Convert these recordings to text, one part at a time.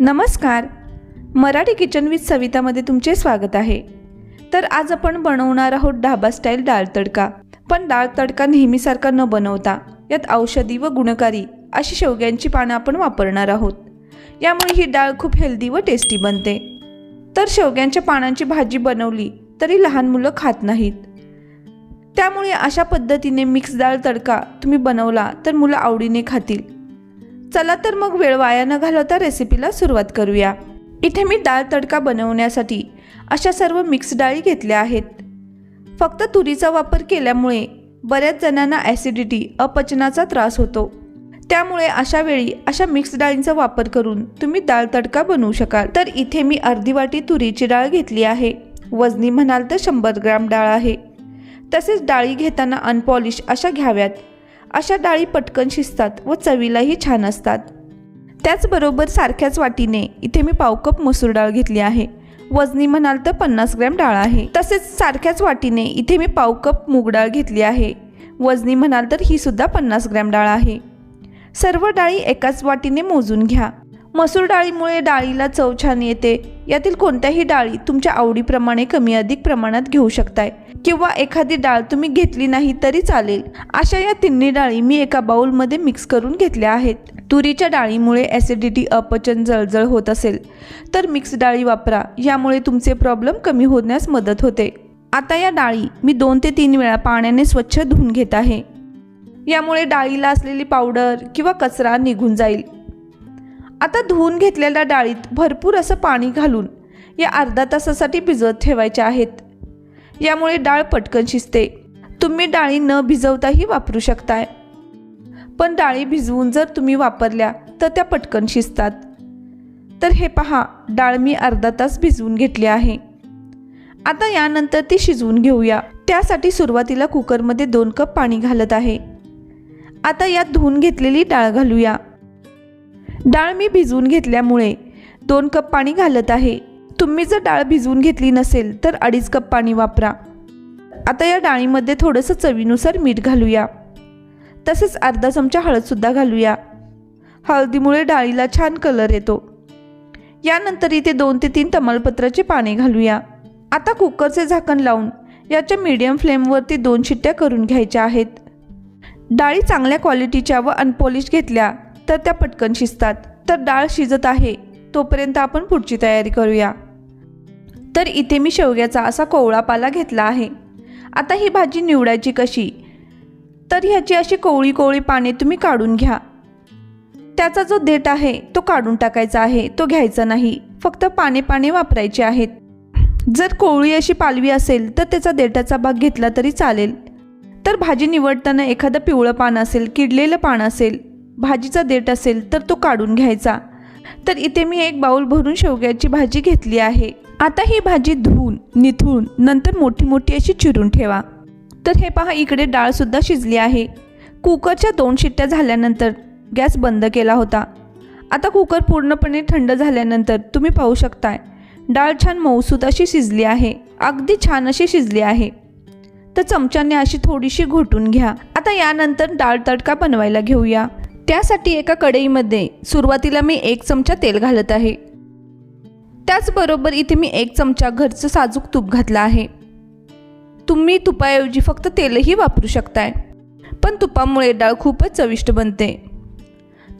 नमस्कार. Marathi kitchen with सवितामध्ये तुमचे स्वागत आहे. तर आज आपण बनवणार आहोत ढाबा स्टाईल डाळ तडका. पण डाळ तडका नेहमीसारखा न बनवता यात औषधी व गुणकारी अशी शेवग्यांची पानं आपण वापरणार आहोत. यामुळे ही डाळ खूप हेल्दी व टेस्टी बनते. तर शेवग्यांच्या पानांची भाजी बनवली तरी लहान मुलं खात नाहीत. त्यामुळे अशा पद्धतीने मिक्स डाळ तडका तुम्ही बनवला तर मुलं आवडीने खातील. चला तर मग वेळ वाया न घालवता रेसिपीला सुरुवात करूया. इथे मी डाळ तडका बनवण्यासाठी अशा सर्व मिक्स डाळी घेतल्या आहेत. फक्त तुरीचा वापर केल्यामुळे बऱ्याच जणांना ॲसिडिटी अपचनाचा त्रास होतो. त्यामुळे अशा वेळी अशा मिक्स डाळींचा वापर करून तुम्ही डाळ तडका बनवू शकाल. तर इथे मी अर्धी वाटी तुरीची डाळ घेतली आहे. वजनी म्हणाल तर शंभर ग्राम डाळ आहे. तसेच डाळी घेताना अनपॉलिश अशा घ्याव्यात. अशा डाळी पटकन शिजतात व चवीलाही छान असतात. त्याचबरोबर सारख्याच वाटीने इथे मी पाव कप मसूर डाळ घेतली आहे. वजनी म्हणाल तर पन्नास ग्रॅम डाळ आहे. तसेच सारख्याच वाटीने इथे मी पाव कप मूग डाळ घेतली आहे. वजनी म्हणाल तर ही सुद्धा पन्नास ग्रॅम डाळ आहे. सर्व डाळी एकाच वाटीने मोजून घ्या. मसूर डाळीमुळे डाळीला चव छान येते. यातील कोणत्याही डाळी तुमच्या आवडीप्रमाणे कमी अधिक प्रमाणात घेऊ शकताय. किंवा एखादी डाळ तुम्ही घेतली नाही तरी चालेल. अशा या तिन्ही डाळी मी एका बाउलमध्ये मिक्स करून घेतल्या आहेत. तुरीच्या डाळीमुळे ॲसिडिटी अपचन जळजळ होत असेल तर मिक्स डाळी वापरा. यामुळे तुमचे प्रॉब्लेम कमी होण्यास मदत होते. आता या डाळी मी दोन ते तीन वेळा पाण्याने स्वच्छ धुवून घेत आहे. यामुळे डाळीला असलेली पावडर किंवा कचरा निघून जाईल. आता धुवून घेतलेल्या डाळीत भरपूर असं पाणी घालून या अर्धा तासासाठी भिजत ठेवायच्या आहेत. यामुळे डाळ पटकन शिजते. तुम्ही डाळी न भिजवताही वापरू शकताय. पण डाळी भिजवून जर तुम्ही वापरल्या तर त्या पटकन शिजतात. तर हे पहा डाळ मी अर्धा तास भिजवून घेतली आहे. आता यानंतर ती शिजवून घेऊया. त्यासाठी सुरुवातीला कुकरमध्ये दोन कप पाणी घालत आहे. आता यात धुवून घेतलेली डाळ घालूया. डाळ मी भिजवून घेतल्यामुळे दोन कप पाणी घालत आहे. तुम्ही जर डाळ भिजवून घेतली नसेल तर अडीच कप पाणी वापरा. आता या डाळीमध्ये थोडंसं चवीनुसार मीठ घालूया. तसेच अर्धा चमचा हळदसुद्धा घालूया. हळदीमुळे डाळीला छान कलर येतो. यानंतर इथे दोन ते तीन तमालपत्राचे पाने घालूया. आता कुकरचे झाकण लावून याच्या मीडियम फ्लेमवरती दोन शिट्ट्या करून घ्यायच्या आहेत. डाळी चांगल्या क्वालिटीच्या व अनपॉलिश घेतल्या. तर त्या पटकन शिजतात. तर डाळ शिजत आहे. तोपर्यंत आपण पुढची तयारी करूया. तर इथे मी शेवग्याचा असा कोवळा पाला घेतला आहे. आता ही भाजी निवडायची कशी? तर ह्याची अशी कोवळी कोवळी पाने तुम्ही काढून घ्या. त्याचा जो देठ आहे तो काढून टाकायचा आहे. तो घ्यायचा नाही. फक्त पाने पाने वापरायचे आहेत. जर कोवळी अशी पालवी असेल तर त्याचा देठाचा भाग घेतला तरी चालेल. तर भाजी निवडताना एखादं पिवळं पान असेल किडलेलं पान असेल भाजीचा देठ असेल तर तो काढून घ्यायचा. तर इथे मी एक बाऊल भरून शेवग्याची भाजी घेतली आहे. आता ही भाजी धुवून निथळून नंतर मोठी मोठी अशी चिरून ठेवा. तर हे पहा इकडे डाळसुद्धा शिजली आहे. कुकरच्या दोन शिट्ट्या झाल्यानंतर गॅस बंद केला होता. आता कुकर पूर्णपणे थंड झाल्यानंतर तुम्ही पाहू शकताय डाळ छान मऊसूत अशी शिजली आहे. अगदी छान अशी शिजली आहे. तर चमच्याने अशी थोडीशी घोटून घ्या. आता यानंतर डाळ तडका बनवायला घेऊया. त्यासाठी एका कढईमध्ये सुरुवातीला मी एक चमचा तेल घालत आहे. त्याचबरोबर इथे मी एक चमचा घरचं साजूक तूप घातलं आहे. तुम्ही तुपाऐवजी फक्त तेलही वापरू शकताय पण तुपामुळे डाळ खूपच चविष्ट बनते.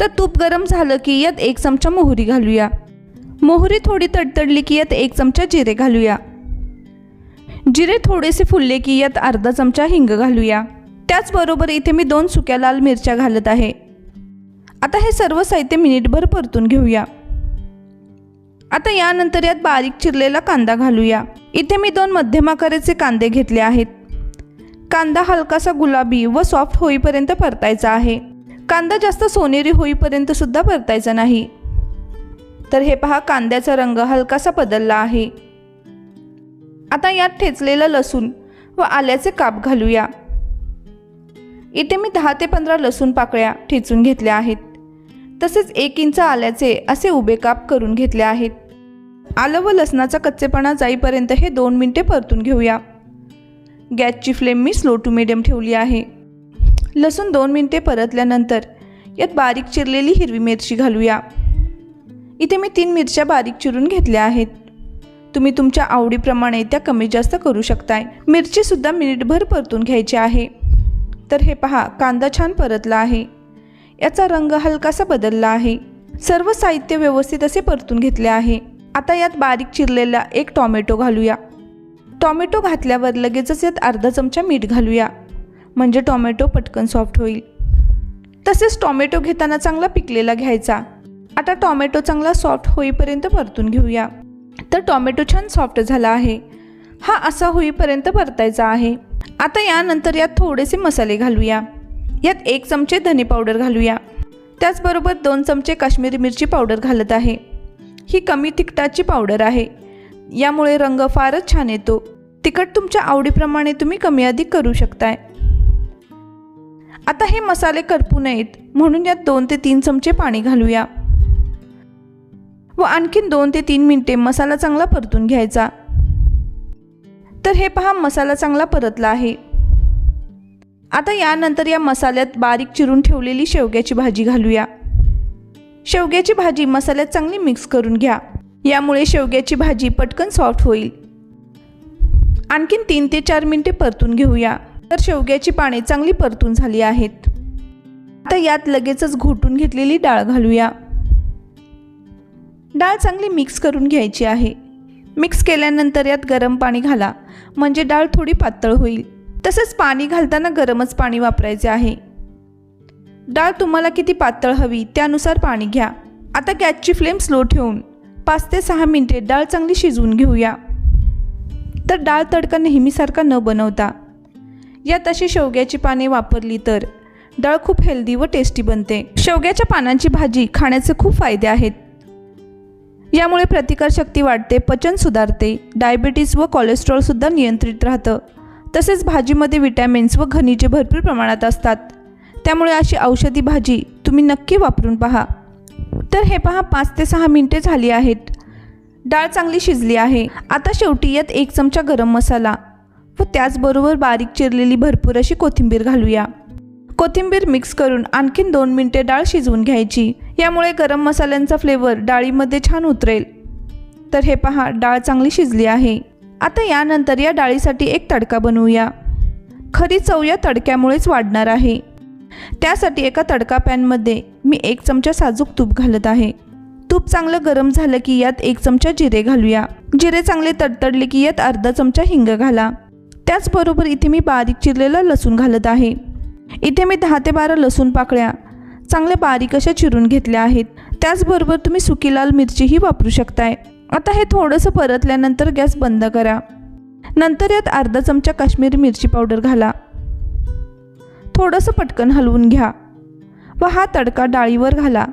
तर तूप गरम झालं की यात एक चमचा मोहरी घालूया. मोहरी थोडी तडतडली की यात एक चमचा जिरे घालूया. जिरे थोडेसे फुलले की यात अर्धा चमचा हिंग घालूया. त्याचबरोबर इथे मी दोन सुक्या लाल मिरच्या घालत आहे. आता हे सर्व साहित्य मिनिटभर परतून घेऊया. आता यानंतर यात बारीक चिरलेला कांदा घालूया. इथे मी दोन मध्यम आकाराचे कांदे घेतले आहेत. कांदा हलकासा गुलाबी व सॉफ्ट होईपर्यंत परतायचा आहे. कांदा जास्त सोनेरी होईपर्यंत सुद्धा परतायचा नाही. तर हे पहा कांद्याचा रंग हलकासा बदलला आहे. आता यात ठेचलेलं लसूण व आल्याचे काप घालूया. इथे मी दहा ते पंधरा लसूण पाकळ्या ठेचून घेतल्या आहेत. तसेच एक इंच आल्याचे असे उभे काप करून घेतले आहेत. आलं व लसणाचा कच्चेपणा जाईपर्यंत हे दोन मिनटे परतून घेऊया. गॅसची फ्लेम मी स्लो टू मिडियम ठेवली आहे. लसूण दोन मिनटे परतल्यानंतर यात बारीक चिरलेली हिरवी मिरची घालूया. इथे मी तीन मिरच्या बारीक चिरून घेतल्या आहेत. तुम्ही तुमच्या आवडीप्रमाणे त्या कमी जास्त करू शकताय. मिरचीसुद्धा मिनिटभर परतून घ्यायची आहे. तर हे पहा कांदा छान परतला आहे. याचा रंग हलकासा बदलला आहे. सर्व साहित्य व्यवस्थित असे परतून घेतले आहे. आता यात बारीक चिरलेला एक टॉमॅटो घालूया. टॉमॅटो घातल्यावर लगेचच यात अर्धा चमचा मीठ घालूया. म्हणजे टॉमॅटो पटकन सॉफ्ट होईल. तसेच टॉमॅटो घेताना चांगला पिकलेला घ्यायचा. आता टॉमॅटो चांगला सॉफ्ट होईपर्यंत परतून घेऊया. तर टॉमॅटो छान सॉफ्ट झाला आहे. हा असा होईपर्यंत परतायचा आहे. आता यानंतर यात थोडेसे मसाले घालूया. यात एक चमचे धने पावडर घालूया. त्याचबरोबर दोन चमचे काश्मीरी मिरची पावडर घालत आहे. ही कमी तिखटाची पावडर आहे. यामुळे रंग फारच छान येतो. तिखट तुमच्या आवडीप्रमाणे तुम्ही कमी अधिक करू शकताय. आता हे मसाले करपू नयेत म्हणून यात दोन ते तीन चमचे पाणी घालूया. व आणखीन दोन ते तीन मिनिटे मसाला चांगला परतून घ्यायचा. तर हे पहा मसाला चांगला परतला आहे. आता यानंतर या मसाल्यात बारीक चिरून ठेवलेली शेवग्याची भाजी घालूया. शेवग्याची भाजी मसाल्यात चांगली मिक्स करून घ्या. यामुळे शेवग्याची भाजी पटकन सॉफ्ट होईल. आणखीन तीन ते चार मिनिटे परतून घेऊया. तर शेवग्याची पाने चांगली परतून झाली आहेत. आता यात लगेचच घोटून घेतलेली डाळ घालूया. डाळ चांगली मिक्स करून घ्यायची आहे. मिक्स केल्यानंतर यात गरम पाणी घाला. म्हणजे डाळ थोडी पातळ होईल. तसंच पाणी घालताना गरमच पाणी वापरायचे आहे. डाळ तुम्हाला किती पातळ हवी त्यानुसार पाणी घ्या. आता गॅसची फ्लेम स्लो ठेवून पाच ते सहा मिनिटे डाळ चांगली शिजवून घेऊया. तर डाळ तडका नेहमीसारखा न बनवता यात अशी शेवग्याची पाने वापरली तर डाळ खूप हेल्दी व टेस्टी बनते. शेवग्याच्या पानांची भाजी खाण्याचे खूप फायदे आहेत. यामुळे प्रतिकारशक्ती वाढते पचन सुधारते डायबिटीज व कोलेस्ट्रॉलसुद्धा नियंत्रित राहतं. तसेच भाजीमध्ये विटॅमिन्स व खनिजे भरपूर प्रमाणात असतात. त्यामुळे अशी औषधी भाजी तुम्ही नक्की वापरून पहा. तर हे पहा पाच ते सहा मिनटे झाली आहेत. डाळ चांगली शिजली आहे. आता शेवटी यात एक चमचा गरम मसाला व त्याचबरोबर बारीक चिरलेली भरपूर अशी कोथिंबीर घालूया. कोथिंबीर मिक्स करून आणखीन दोन मिनटे डाळ शिजवून घ्यायची. यामुळे गरम मसाल्यांचा फ्लेवर डाळीमध्ये छान उतरेल. तर हे पहा डाळ चांगली शिजली आहे. आता यानंतर या डाळीसाठी एक तडका बनवूया. खरी चव या तडक्यामुळेच वाढणार आहे. त्यासाठी एका तडका पॅनमध्ये मी एक चमचा साजूक तूप घालत आहे. तूप चांगलं गरम झालं की यात एक चमचा जिरे घालूया. जिरे चांगले तडतडले की यात अर्धा चमचा हिंग घाला. त्याचबरोबर इथे मी बारीक चिरलेला लसूण घालत आहे. इथे मी दहा ते बारा लसूण पाकळ्या चांगल्या बारीक अशा चिरून घेतल्या आहेत. त्याचबरोबर तुम्ही सुकी लाल मिरचीही वापरू शकताय. आता हे थोडंसं परतल्यानंतर गॅस बंद करा. नंतर यात अर्धा चमचा काश्मीरी मिरची पावडर घाला. थोडंसं पटकन हलवून घ्या. व हा तडका डाळीवर घाला.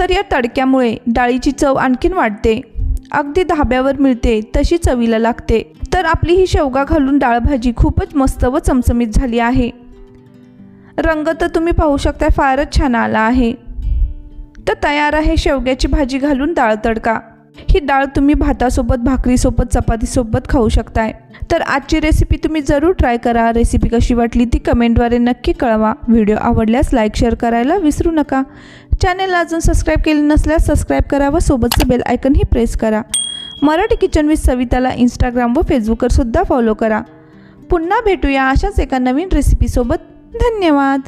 तर या तडक्यामुळे डाळीची चव आणखीन वाढते. अगदी धाब्यावर मिळते तशी चवीला लागते. तर आपली ही शेवगा घालून डाळ भाजी खूपच मस्त व चमचमीत झाली आहे. रंग तर तुम्ही पाहू शकता फारच छान आला आहे. तर तयार आहे शेवग्याची भाजी घालून डाळ तडका. ही डाळ तुम्ही भातासोबत भाकरीसोबत चपातीसोबत खाऊ शकताय. तर आजची रेसिपी तुम्ही जरूर ट्राय करा. रेसिपी कशी वाटली ती कमेंटद्वारे नक्की कळवा. व्हिडिओ आवडल्यास लाईक शेअर करायला विसरू नका. चॅनेलला अजून सबस्क्राईब केले नसल्यास सबस्क्राईब करा व सोबतचं बेल आयकनही प्रेस करा. मराठी किचन विथ सविताला इंस्टाग्राम व फेसबुकवरसुद्धा फॉलो करा. पुन्हा भेटूया अशाच एका नवीन रेसिपीसोबत धन्यवाद!